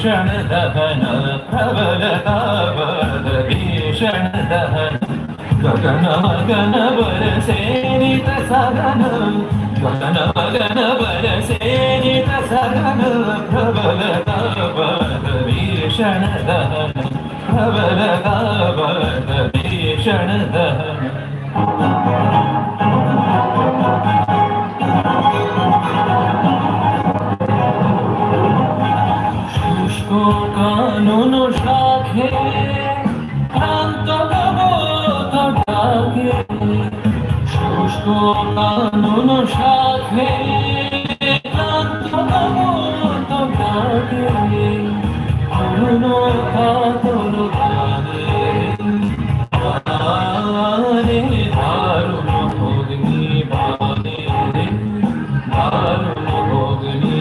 दहन प्रबल तावद भीषण दहन गगन मगन बरसेनित सगन गगन मगन बरसेनित सगन प्रबल तावद भीषण दहन प्रबल तावद भीषण दहन কানন শাখে কবত ডাকে শুষ্ক কানন শাখে কবত ডাকে করুণ কাতর গানে দারুণ অগ্নি বানে দারুণ অগ্নি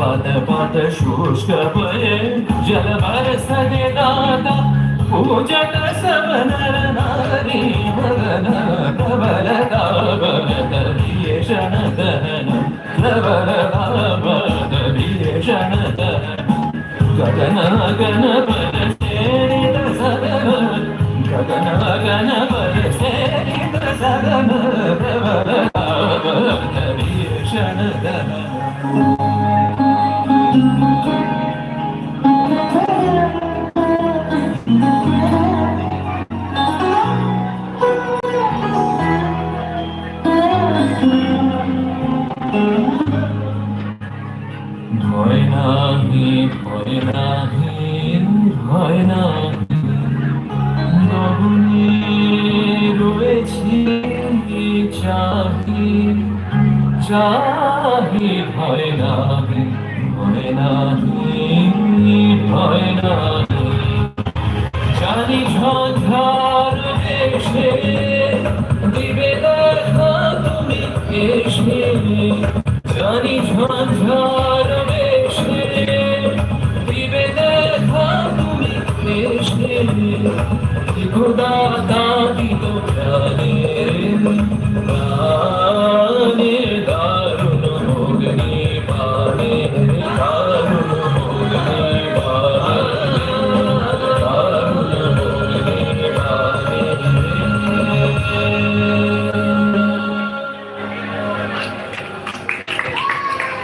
പദ പദ ശുഷ്കപേ ജലവരസദിനാഥ പൂജക സവനര നാരീ മകന പ്രബല താപരീഷണ ദഹനം പ്രബല താപരീഷണ ദഹനം ഗഗന ഗണപ নাহি, ভয় নাহি ভয় নাহি। গগনে রয়েছি চাহি চাহি ভয় নাহি ভয় নাহি ভয় নাহি। জানি ঝড় এসে খোদা